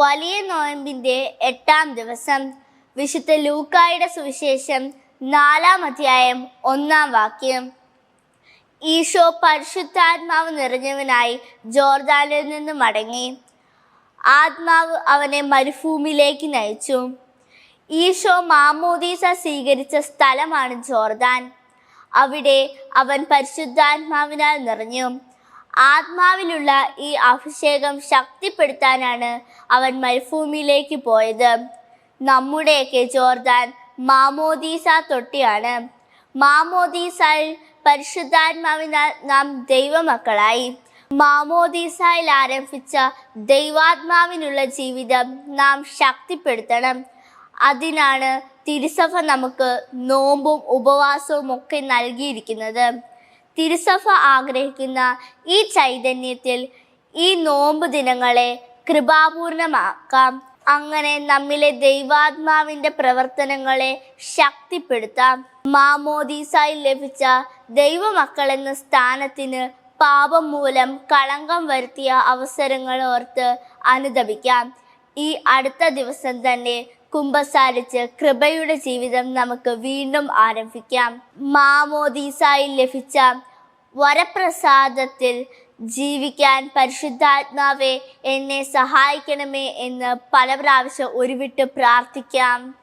വലിയ നോയമ്പിന്റെ എട്ടാം ദിവസം വിശുദ്ധ ലൂക്കായുടെ സുവിശേഷം നാലാം അധ്യായം ഒന്നാം വാക്യം. ഈശോ പരിശുദ്ധാത്മാവ് നിറഞ്ഞവനായി ജോർദാനിൽ നിന്ന് മടങ്ങി. ആത്മാവ് അവനെ മരുഭൂമിയിലേക്ക് നയിച്ചു. ഈശോ മാമോദീസ സ്വീകരിച്ച സ്ഥലമാണ് ജോർദാൻ. അവിടെ അവൻ പരിശുദ്ധാത്മാവിനാൽ നിറഞ്ഞു. ആത്മാവിലുള്ള ഈ അഭിഷേകം ശക്തിപ്പെടുത്താനാണ് അവൻ മരുഭൂമിയിലേക്ക് പോയത്. നമ്മുടെയൊക്കെ ജോർദാൻ മാമോദീസ തൊട്ടിയാണ്. മാമോദീസയിൽ പരിശുദ്ധാത്മാവിനാൽ നാം ദൈവമക്കളായി. മാമോദീസായിൽ ആരംഭിച്ച ദൈവാത്മാവിനുള്ള ജീവിതം നാം ശക്തിപ്പെടുത്തണം. അതിനാണ് തിരുസഭ നമുക്ക് നോമ്പും ഉപവാസവും ഒക്കെ നൽകിയിരിക്കുന്നത്. തിരുസഭ ആഗ്രഹിക്കുന്ന ഈ ചൈതന്യത്തിൽ ഈ നോമ്പ് ദിനങ്ങളെ കൃപാപൂർണമാക്കാം. അങ്ങനെ നമ്മിലെ ദൈവാത്മാവിന്റെ പ്രവർത്തനങ്ങളെ ശക്തിപ്പെടുത്താം. മാമോദീസായി ലഭിച്ച ദൈവമക്കൾ എന്ന സ്ഥാനത്തിന് പാപം മൂലം കളങ്കം വരുത്തിയ അവസരങ്ങൾ ഓർത്ത് അനുദപിക്കാം. ഈ അടുത്ത ദിവസം തന്നെ കുമ്പസാരിച്ച് കൃപയുടെ ജീവിതം നമുക്ക് വീണ്ടും ആരംഭിക്കാം. മാമോദീസായി ലഭിച്ച വരപ്രസാദത്തിൽ ജീവിക്കാൻ പരിശുദ്ധാത്മാവെ എന്നെ സഹായിക്കണമേ എന്ന് പല പ്രാവശ്യം ഉരുവിട്ട് പ്രാർത്ഥിക്കാം.